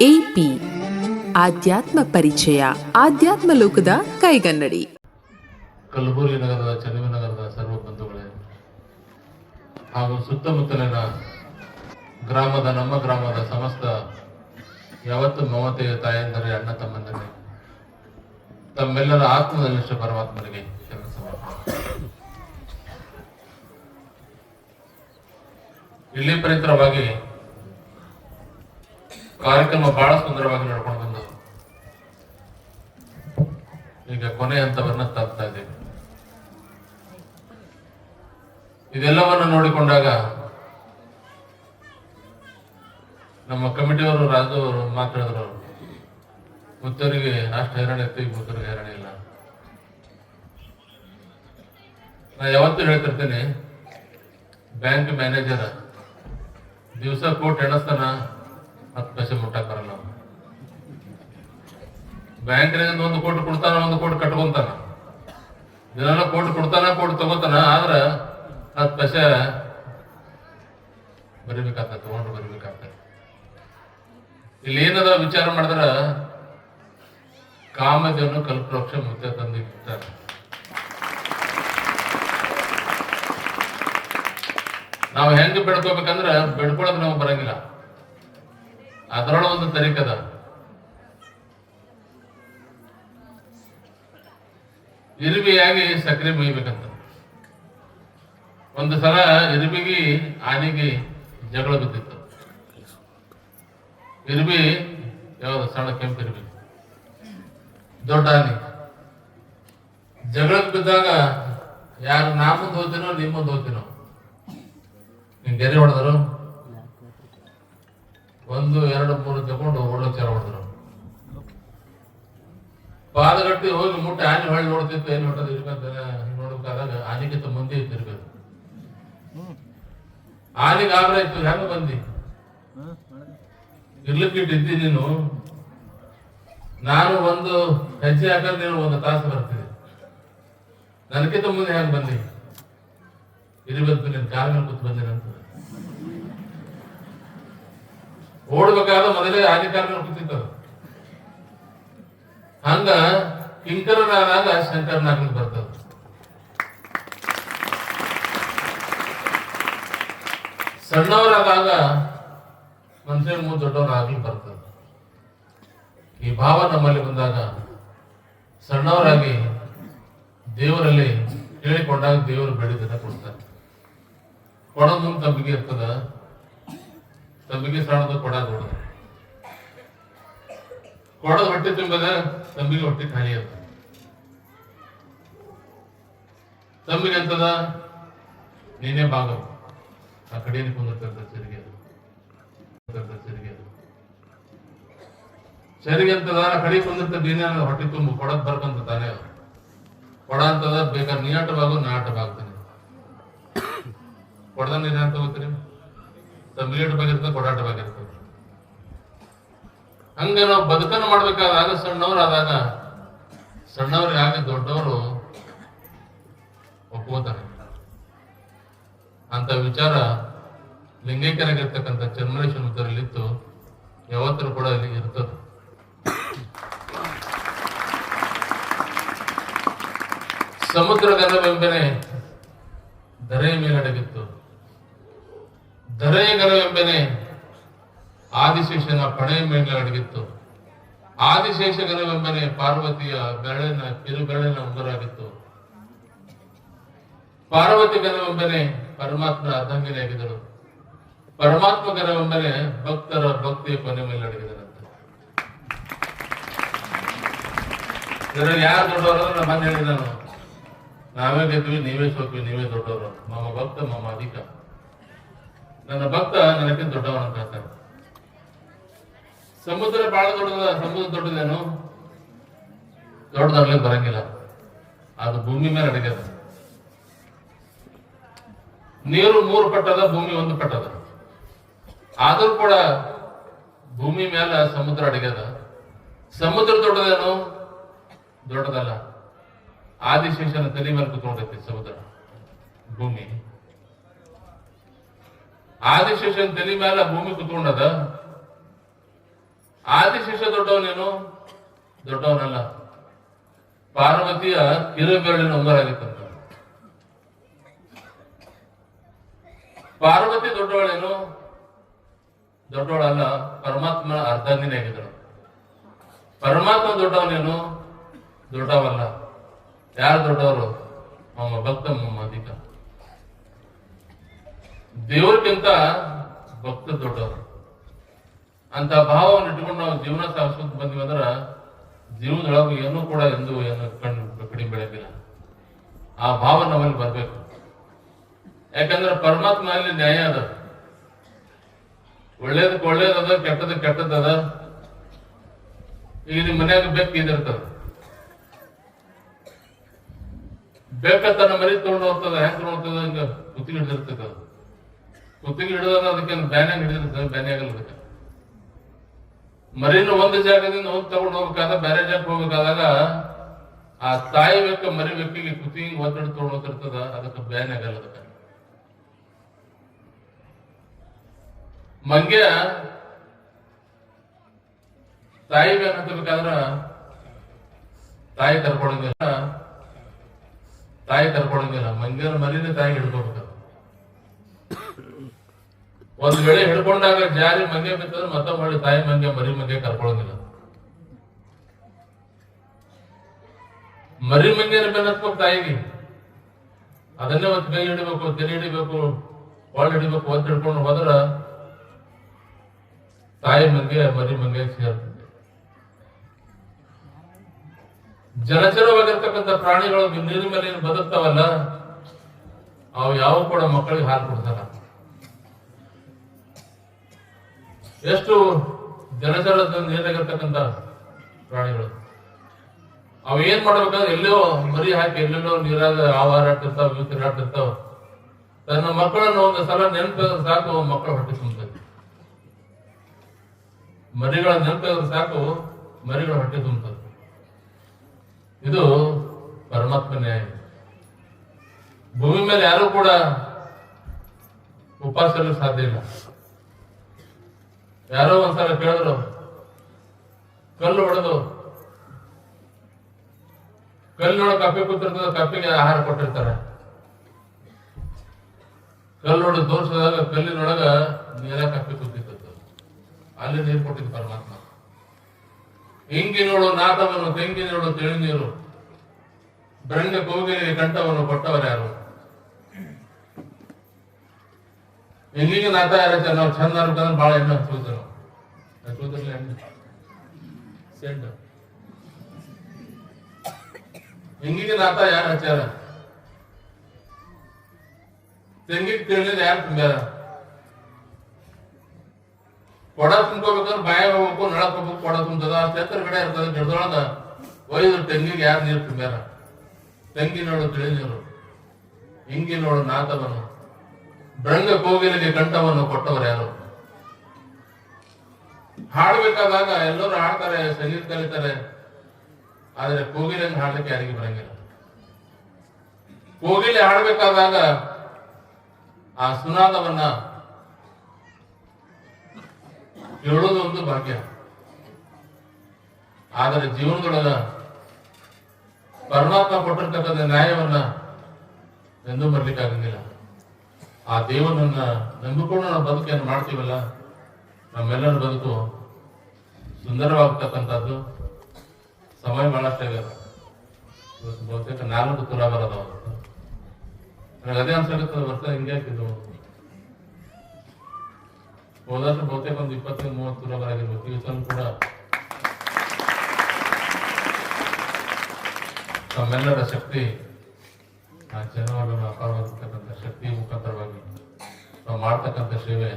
AP ಆಧ್ಯಾತ್ಮ ಪರಿಚಯ, ಆಧ್ಯಾತ್ಮ ಲೋಕದ ಕೈಗನ್ನಡಿ. ಕಲಬುರಗಿ ನಗರದ ನಗರದ ಸರ್ವ ಬಂಧುಗಳೇ, ಹಾಗೂ ಸುತ್ತಮುತ್ತಲಿನ ಗ್ರಾಮದ, ನಮ್ಮ ಗ್ರಾಮದ ಸಮಸ್ತ ಯಾವತ್ತು ಮಮತೆಯ ತಾಯಂದರೆ, ಅಣ್ಣ ತಮ್ಮಂದರೆ, ತಮ್ಮೆಲ್ಲರ ಆತ್ಮದಲ್ಲಿಷ್ಟ ಪರಮಾತ್ಮನಿಗೆ ಇಲ್ಲಿ ಪರಿತರವಾಗಿ ಕಾರ್ಯಕ್ರಮ ಬಹಳ ಸುಂದರವಾಗಿ ನಡ್ಕೊಂಡು ಬಂದು ಈಗ ಕೊನೆ ಹಂತವನ್ನ ತಲುಪ್ತಾ ಇದ್ದೇವೆ ಇದೆಲ್ಲವನ್ನ ನೋಡಿಕೊಂಡಾಗ ನಮ್ಮ ಕಮಿಟಿಯವರು ರಾಜು ಅವರು ಮಾತಾಡಿದ್ರು. ಮುತ್ತರಿಗೆ ಅಷ್ಟು ಹೈರಾಣ ಇತ್ತು ಈಗ ಮುತ್ತರಿಗೆ ಹೈರಾಣ ಇಲ್ಲ. ನಾ ಯಾವತ್ತೂ ಹೇಳ್ತಿರ್ತೇನೆ, ಬ್ಯಾಂಕ್ ಮ್ಯಾನೇಜರ್ ದಿವಸ ಕೋಟ್ ಎಣಸ್ತಾನ ಹತ್ತು ಪೈಸೆ ಮುಟ್ಟಕ್ ಬರಲ್ಲ. ಬ್ಯಾಂಕಿನಾಗ ಒಂದು ಕೋಟಿ ಕೊಡ್ತಾನ, ಒಂದು ಕೋಟಿ ಕಟ್ಕೊಂತಾನ. ದಿನಾಲ ಕೋಟಿ ಕೊಡ್ತಾನ, ಕೋಟಿ ತಗೋತಾನ, ಆದ್ರ ಹತ್ತು ಪೈಸೆ ಬರಿಬೇಕಾಗ್ತದೆ ತಗೊಂಡು ಬರಿಬೇಕಾಗ್ತದೆ. ಇಲ್ಲಿ ಏನದ ವಿಚಾರ ಮಾಡಿದ್ರ ಕಾಮದೇವನು ಕಲ್ಪವೃಕ್ಷ ಮುದ್ದೆ ತಂದಿರ್ತಾರೆ ನಾವು ಹೆಂಗ್ ಬೆಳ್ಕೋಬೇಕಂದ್ರ ಬೆಳ್ಕೊಳ್ಳೋದು ನಾವು ಬರಂಗಿಲ್ಲ. ಅದರೊಳಗೆ ಒಂದು ತರೀಕದ ಇರುಬಿಯಾಗಿ ಸಕ್ಕರೆ ಮುಗಿಬೇಕಂತ ಒಂದು ಸಲ ಇರುಬಿಗಿ ಆನೆಗೆ ಜಗಳ ಬಿದ್ದಿತ್ತು. ಇರುಬಿ ಯಾವ್ದು ಸಣ್ಣ ಕೆಂಪು ಇರುಬಿ ದೊಡ್ಡ ಆನೆ. ಜಗಳಕ್ಕೆ ಬಿದ್ದಾಗ ಯಾರು ನಾ ಮುಂದೆ ಹೋಗ್ತೀನೋ ನಿಮ್ಮ ಮುಂದೆ ಹೋಗ್ತೀನೋ? ಗೆರೆ ಹೊಡೆದರು? ಒಂದು, ಎರಡು, ಮೂರು ತಗೊಂಡು ಓಡೋಚಾರ ಹೊಡೆದ್ರು ಪಾದಗಟ್ಟಿ ಹೋಗಿ ಮುಟ್ಟ ಆನೆ ಹೊಳ್ಳಿ ನೋಡ್ತಿತ್ತು, ಏನು ಹೊಟ್ಟದ ಇರ್ಬೇಕಂತಾನೆ ನೋಡ್ಬೇಕಾದಾಗ ಆನೆಗಿಂತ ಮುಂದೆ ಇರ್ಬೇಕು. ಆನೆಗೆ ಆಗ್ರ ಇತ್ತು ಹೆಂಗ ಬಂದಿ? ಇರ್ಲಿಕ್ಕೆ ಇಟ್ಟಿದ್ದಿ ನೀನು. ನಾನು ಒಂದು ಹೆಜ್ಜೆ ಹಾಕಂದ್ರೆ ನೀನು ಒಂದು ತಾಸು ಬರ್ತಿದೆ ನನಗಿಂತ ಮುಂದೆ ಹೆಂಗ್ ಬಂದಿ? ಇರ್ಬೇಕು ನಿನ್ ಕಾಲ ಮೇಲೆ ಕೂತ್ ಬಂದಿರಂತ. ಓಡ್ಬೇಕಾದ್ರೆ ಮೊದಲೇ ಮೇಲೆ ಕೂತಿತ್ತು. ಹಂಗ ಕಿಂಕರನಾದಾಗ ಶಂಕರನಾಗ್ಲಿಕ್ಕೆ ಬರ್ತದ ಸಣ್ಣವರಾದಾಗ ಮನುಷ್ಯ ಮುಂದೆ ಆಗ್ಲಿ ಬರ್ತದ ಈ ಭಾವ ನಮ್ಮಲ್ಲಿ ಬಂದಾಗ ಸಣ್ಣವರಾಗಿ ದೇವರಲ್ಲಿ ಕೇಳಿಕೊಂಡಾಗ ದೇವರು ಬೆಳೆದನ್ನ ಕೊಡ್ತಾರೆ. ಕೊಡೋದು ತಬ್ಬಿಗೆ ಇರ್ತದ ತಬ್ಬಿಗೆ ಸಣ್ಣದ ಕೊಡ ನೋಡಿದ್ರು ಕೊಡದ ಹೊಟ್ಟೆ ತುಂಬದ ತಂಬಿಗೆ ಹೊಟ್ಟೆ ಖಾಲಿ ಅಂತ. ತಂಬಿಗೆ ಅಂತದ ನೀನೇ ಭಾಗ ಆ ಕಡೆ ಕುಂದಿರ್ತದ ಸರಿಗೆ ಸರಿಗೆ ಸರಿಗೆ ಅಂತದ ಆ ಕಡೆ ಕುಂದಿರ್ತದ ನೀನೇ ಹೊಟ್ಟೆ ತುಂಬ. ಕೊಡದ್ ಬರ್ಕಂತ ತಾನೇ. ಕೊಡ ಅಂತದ, ಬೇಕಾದ್ರೆ ನೀನಾಟವಾಗು, ನಾಟವಾಗ್ತಾನೆ. ಕೊಡದ ನೀನೇ ಅಂತ ಹೋಗ್ತೀರಿ ತಂಬಿಗೆ ಬಾಗಿರ್ತದೆ ಕೊಡಾಟ ಬಾಗಿರ್ತದೆ ಹಂಗ ನಾವು ಬದುಕನ್ನು ಮಾಡ್ಬೇಕಾದಾಗ ಸಣ್ಣವರಾದಾಗ ಯಾಕೆ ದೊಡ್ಡವರು ಒಪ್ಕೋತಾರೆ ಅಂತ ವಿಚಾರ ಲಿಂಗೈಕ್ಯರಾಗಿರ್ತಕ್ಕಂಥ ಚರ್ಮನೇಶ್ವರ ಮುದ್ದರಲ್ಲಿತ್ತು ಯಾವತ್ತೂ ಕೂಡ ಅಲ್ಲಿ ಇರ್ತದೆ. ಸಮುದ್ರಗನವೆಂಬನೆ ಧರೆಯ ಮೇಲಡಗಿತ್ತು ಧರೆಯ ಗನವೆಂಬನೆ ಆದಿಶೇಷನ ಪಡೆಯ ಮೇಲೆ ಅಡಗಿತ್ತು. ಆದಿಶೇಷಗರವೆಂಬನೆ ಪಾರ್ವತಿಯ ಬೆರಳಿನ ಕಿರು ಬೆರಳಿನ ಉಂಗುರಾಗಿತ್ತು. ಪಾರ್ವತಿ ಗರವೆಂಬನೆ ಪರಮಾತ್ಮನ ಅರ್ಧಂಗಿನಿಯಾಗಿದ್ದಳು ಪರಮಾತ್ಮ ಗರವೆಂಬನೆ ಭಕ್ತರ ಭಕ್ತಿಯ ಕೊನೆ ಮೇಲೆ ಅಡಗಿದರಂತೆ. ಇದರಲ್ಲಿ ಯಾರು ದೊಡ್ಡವರು ಬಂದು ಹೇಳಿದ ನಾನು ನಾವೇ ಗೆದ್ವಿ, ನೀವೇ ಸೋತ್ವಿ, ನೀವೇ ದೊಡ್ಡವರು. ಮಮ್ಮ ಭಕ್ತ ಮಮ್ಮ ಅಧಿಕ. ನನ್ನ ಭಕ್ತ ನನಗಿಂತ ದೊಡ್ಡವನು ಹೇಳ್ತಾರೆ. ಸಮುದ್ರ ಬಹಳ ದೊಡ್ಡದ ಸಮುದ್ರ ದೊಡ್ಡದೇನು? ದೊಡ್ಡದಾಗ್ಲಿಕ್ಕೆ ಬರಂಗಿಲ್ಲ. ಅದು ಭೂಮಿ ಮೇಲೆ ಅಡಗ್ಯದ ನೀರು ಮೂರು ಪಟ್ಟದ, ಭೂಮಿ ಒಂದು ಪಟ್ಟದ. ಆದರೂ ಕೂಡ ಭೂಮಿ ಮೇಲೆ ಸಮುದ್ರ ಅಡಗ್ಯದ. ಸಮುದ್ರ ದೊಡ್ಡದೇನು? ದೊಡ್ಡದಲ್ಲ. ಆದಿಶೇಷನ ತಲೆ ಮೇಲೆ ಕುತ್ಕೊಂಡೈತಿ ಸಮುದ್ರ, ಭೂಮಿ. ಆದಿಶೇಷನ್ ತಲೆ ಮೇಲೆ ಭೂಮಿ ಕುತ್ಕೊಂಡದ? ಆದಿಶೇಷ ದೊಡ್ಡವನೇನು? ದೊಡ್ಡವನಲ್ಲ. ಪಾರ್ವತಿಯ ಕಿರುಬೆರಳಿನ ಉಂಗರಾಗಿತ್ತಂತ ಪಾರ್ವತಿ ದೊಡ್ಡವಳೇನು? ದೊಡ್ಡವಳಲ್ಲ, ಪರಮಾತ್ಮನ ಅರ್ಧಾಂಗಿನೇ ಆಗಿದ್ದಳು ಪರಮಾತ್ಮ ದೊಡ್ಡವನೇನು? ದೊಡ್ಡವಲ್ಲ. ಯಾರು ದೊಡ್ಡವರು? ನಮ್ಮ ಭಕ್ತ ಮಮ್ಮ ದೇವರಿಗಿಂತ ಭಕ್ತ ದೊಡ್ಡವರು. ಅಂತ ಭಾವವನ್ನು ಇಟ್ಕೊಂಡು ನಾವು ಜೀವನ ಸಾಗಿಸ್ಕೊಂತ ಬಂದ್ವಿ ಅಂದ್ರೆ ಜೀವನದೊಳಗೆ ಏನೂ ಕೂಡ ಎಂದು ಏನು ಕಣ್ಣು ಕಡಿಮೆ ಬೆಳಕಿಲ್ಲ. ಆ ಭಾವ ನಮ್ಮಲ್ಲಿ ಬರಬೇಕು. ಯಾಕಂದ್ರೆ ಪರಮಾತ್ಮ ಅಲ್ಲಿ ನ್ಯಾಯ ಅದ. ಒಳ್ಳೇದಕ್ಕೆ ಒಳ್ಳೇದದ, ಕೆಟ್ಟದಕ್ಕೆ ಕೆಟ್ಟದದ. ಈಗ ನಿಮ್ಮ ಮನ್ಯಾಗ ಬೆಕ್ಕ ಇದಿರ್ತದ ಬೆಕ್ಕ ತನ್ನ ಮರಿ ತಗೊಂಡು ಹೋಗ್ತದ, ಹೆಂಗ್ ನೋಡ್ತದ ಹಿಂಗ ಕುತ್ತಿಗೆ ಹಿಡಿದಿರ್ತದ ಕುತ್ತಿಗೆ ಹಿಡಿದಾಗ ಅದಕ್ಕೆ ಬ್ಯಾನ್ಯಾಗ ಬ್ಯಾನೆ ಆಗಲ್ಲ ಅದಕ್ಕೆ. ಮರಿನ ಒಂದು ಜಾಗದಿಂದ ಹೋಗಿ ತಗೊಂಡು ಹೋಗ್ಬೇಕಾದ, ಬೇರೆ ಜಾಗಕ್ಕೆ ಹೋಗ್ಬೇಕಾದಾಗ ಆ ತಾಯಿ ಬೆಕ್ಕ ಮರಿ ಬೆಕ್ಕಿಗೆ ಕುತ್ತಿಗೆ ಒತ್ತಡ ತಗೊಂಡೋಗ್ತಿರ್ತದ ಅದಕ್ಕೆ ಬ್ಯಾನ್ ಆಗಲ್ಲ ಅದಕ್ಕೆ. ಮಂಗ್ಯ ತಾಯಿ ಬ್ಯಾನ್ ಹತ್ತಬೇಕಾದ್ರ ತಾಯಿ ಕರ್ಕೊಳಂಗಿಲ್ಲ ತಾಯಿ ಕರ್ಕೊಳಂಗಿಲ್ಲ ಮಂಗ್ಯರ ಮರಿನೇ ತಾಯಿ ಹಿಡ್ಕೋಬೇಕು. ಒಂದ್ ವೇಳೆ ಹಿಡ್ಕೊಂಡಾಗ ಜಾರಿ ಮಂಗೆ ಬಿತ್ತಂದ್ರೆ ಮತ್ತ ಮಾಡಿ ತಾಯಿ ಮಂಗೆ ಮರಿ ಮಂಗೆ ಕರ್ಕೊಳಂಗಿಲ್ಲ ಮರಿ ಮಂಗೆ ಬೆನ್ನ ಹತ್ಬೇಕು ತಾಯಿಗೆ. ಅದನ್ನೇ ಒತ್ತು ಮೇಲೆ ಹಿಡಿಬೇಕು, ತಲೆ ಹಿಡಿಬೇಕು ಒಳ್ಳೆ ಹಿಡಿಬೇಕು ಒತ್ತು ಹಿಡ್ಕೊಂಡು ಹೋದ್ರ ತಾಯಿ ಮಂಗೆ ಮರಿ ಮಂಗೆ ಸೇರ್ತದೆ ಜನಚರವಾಗಿರ್ತಕ್ಕಂಥ ಪ್ರಾಣಿಗಳು ನೀರಿನ ಮೇಲೆ ಬದುಕ್ತಾವಲ್ಲ, ಅವು ಯಾವ ಕೂಡ ಮಕ್ಕಳಿಗೆ ಹಾಲು ಕೊಡ್ತಾರ ಎಷ್ಟು ಜಲಚರ ನೀರಾಗಿರ್ತಕ್ಕಂಥ ಪ್ರಾಣಿಗಳು. ಅವು ಏನ್ ಮಾಡ್ಬೇಕಂದ್ರೆ ಎಲ್ಲೋ ಮರಿ ಹಾಕಿ ಎಲ್ಲೆಲ್ಲೋ ನೀರಾಗ ಆಹಾರ ಹಾರಾಡ್ತಿರ್ತಾವ ಇವು ತಿರುಗಾಡ್ತಿರ್ತಾವ ತನ್ನ ಮಕ್ಕಳನ್ನು ಒಂದು ಸಲ ನೆನಪಿದ್ರೆ ಸಾಕು ಮಕ್ಕಳು ಹೊಟ್ಟೆ ತುಂಬುತ್ತೆ ಮರಿಗಳ ನೆನಪಿದ್ರೆ ಸಾಕು, ಮರಿಗಳ ಹೊಟ್ಟೆ ತುಂಬತದೆ ಇದು ಪರಮಾತ್ಮ ನ್ಯಾಯ. ಭೂಮಿ ಮೇಲೆ ಯಾರು ಕೂಡ ಉಪವಾಸ ಸಾಧ್ಯ ಇಲ್ಲ. ಯಾರೋ ಒಂದ್ಸಲ ಕೇಳಿದ್ರು ಕಲ್ಲು ಹೊಡೆದು ಕಲ್ಲಿನೊಳಗೆ ಕಪ್ಪೆ ಕೂತಿರ್ತದ ಕಪ್ಪಿಗೆ ಆಹಾರ ಕೊಟ್ಟಿರ್ತಾರೆ. ಕಲ್ಲು ಹೊಡೆದು ತೋರಿಸಿದಾಗ ಕಲ್ಲಿನೊಳಗ ನೀರ ಕಪ್ಪಿ ಕೂತಿರ್ತದ ಅಲ್ಲಿ ನೀರು ಕೊಟ್ಟಿದ್ದು ಪರಮಾತ್ಮ. ಇಂಗಿನೋಳು ನಾಟವನ್ನು ತೆಂಗಿನೋಳು ತಿಳಿ ನೀರು. ಬೆಣ್ಣೆ ಕೋಗಿಲಿಗೆ ಕಂಠವನ್ನು ಕೊಟ್ಟವರು ಯಾರು? ಇಂಗಿಗೆ ನಾಟ ಯಾರ ನಾವು ಚಂದ ಭಾಳ ಎಣ್ಣೆ ಹಚ್ಕೋತೀವಿ ಸೆಂಡ್ ಸೆಂಟ್ ಹಿಂಗಿಗೆ ನಾಟ ಯಾರು ಹಚ್ಚಾರ ತೆಂಗಿಗೆ ತಿಳಿದ ಯಾರು ತುಂಬ್ಯಾರ? ಕೊಡ ತುಂಬ್ಕೋಬೇಕಂದ್ರೆ ಬಾಯ ಹೋಗ್ಬೇಕು ನಳಕ್ ಹೋಗ್ಬೇಕು ಕೊಡ ತುಂಬದ ಅಷ್ಟು ಕಡೆ ಇರ್ತದೆ ಗಿಡದೊಳಗ ಒಯ್ದು ತೆಂಗಿಗೆ ಯಾರು ನೀರು ತುಂಬ್ಯಾರ? ತಿಳಿದಿರು ನೀರು ಹಿಂಗಿನೋಳು ನಾಥವನ್ನು ಭೃಂಗ ಕೋಗಿಲಿಗೆ ಕಂಠವನ್ನು ಕೊಟ್ಟವರು ಯಾರು? ಹಾಡ್ಬೇಕಾದಾಗ ಎಲ್ಲರೂ ಹಾಡ್ತಾರೆ, ಸಂಗೀತ ಕಲಿತಾರೆ. ಆದ್ರೆ ಕೋಗಿಲೆಯನ್ನು ಹಾಡ್ಲಿಕ್ಕೆ ಯಾರಿಗೆ ಬರಂಗಿಲ್ಲ. ಕೋಗಿಲೆ ಹಾಡ್ಬೇಕಾದಾಗ ಆ ಸುನಾದವನ್ನ ಕೇಳೋದು ಒಂದು ಭಾಗ್ಯ. ಆದರೆ ಜೀವನದೊಳಗ ಪರಮಾತ್ಮ ಕೊಟ್ಟಿರ್ತಕ್ಕಂಥ ನ್ಯಾಯವನ್ನ ಎಂದೂ ಬರ್ಲಿಕ್ಕಾಗಂಗಿಲ್ಲ ಆ ದೇವನನ್ನ ನಂಬಿಕೊಂಡು ನಾವು ಬದುಕೆಯನ್ನು ಮಾಡ್ತೀವಲ್ಲ ನಮ್ಮೆಲ್ಲರ ಬದುಕು ಸುಂದರವಾಗ್ತಕ್ಕಂಥದ್ದು ಸಮಯ ಬಹಳಷ್ಟಾಗ್ಯದ ಇವತ್ತು ಬಹುತೇಕ ನಾಲ್ಕು ತುಲ ಬರೋದು ನನಗೆ ಅದೇ ಅನ್ಸಕತ್ತದ ವರ್ಷ ಹಿಂಗೆ ಹಾಕಿದ್ರು ಹೋದಷ್ಟು ಬಹುತೇಕ ಒಂದು ಇಪ್ಪತ್ತೈದು, ಮೂವತ್ತು ತುಲ ಬರಾಗಿರ್ಬೇಕು ಈ ಕೂಡ ತಮ್ಮೆಲ್ಲರ ಶಕ್ತಿ ಆ ಜನವನ್ನು ಅಪಾರವಾಗಿರ್ತಕ್ಕಂಥ ಶಕ್ತಿ ಮುಖಾಂತರವಾಗಿ ನಾವು ಮಾಡ್ತಕ್ಕಂಥ ಸೇವೆ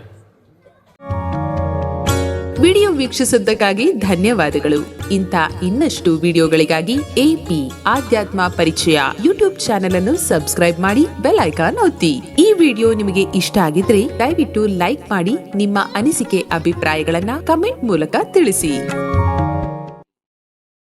ವಿಡಿಯೋ ವೀಕ್ಷಿಸಿದ್ದಕ್ಕಾಗಿ ಧನ್ಯವಾದಗಳು. ಇಂಥ ಇನ್ನಷ್ಟು ವಿಡಿಯೋಗಳಿಗಾಗಿ ಎಪಿ ಆಧ್ಯಾತ್ಮ ಪರಿಚಯ ಯೂಟ್ಯೂಬ್ ಚಾನೆಲ್ ಅನ್ನು ಸಬ್ಸ್ಕ್ರೈಬ್ ಮಾಡಿ ಬೆಲ್ ಐಕಾನ್ ಒತ್ತಿ. ಈ ವಿಡಿಯೋ ನಿಮಗೆ ಇಷ್ಟ ಆಗಿದ್ರೆ ದಯವಿಟ್ಟು ಲೈಕ್ ಮಾಡಿ ನಿಮ್ಮ ಅನಿಸಿಕೆ ಅಭಿಪ್ರಾಯಗಳನ್ನ ಕಮೆಂಟ್ ಮೂಲಕ ತಿಳಿಸಿ.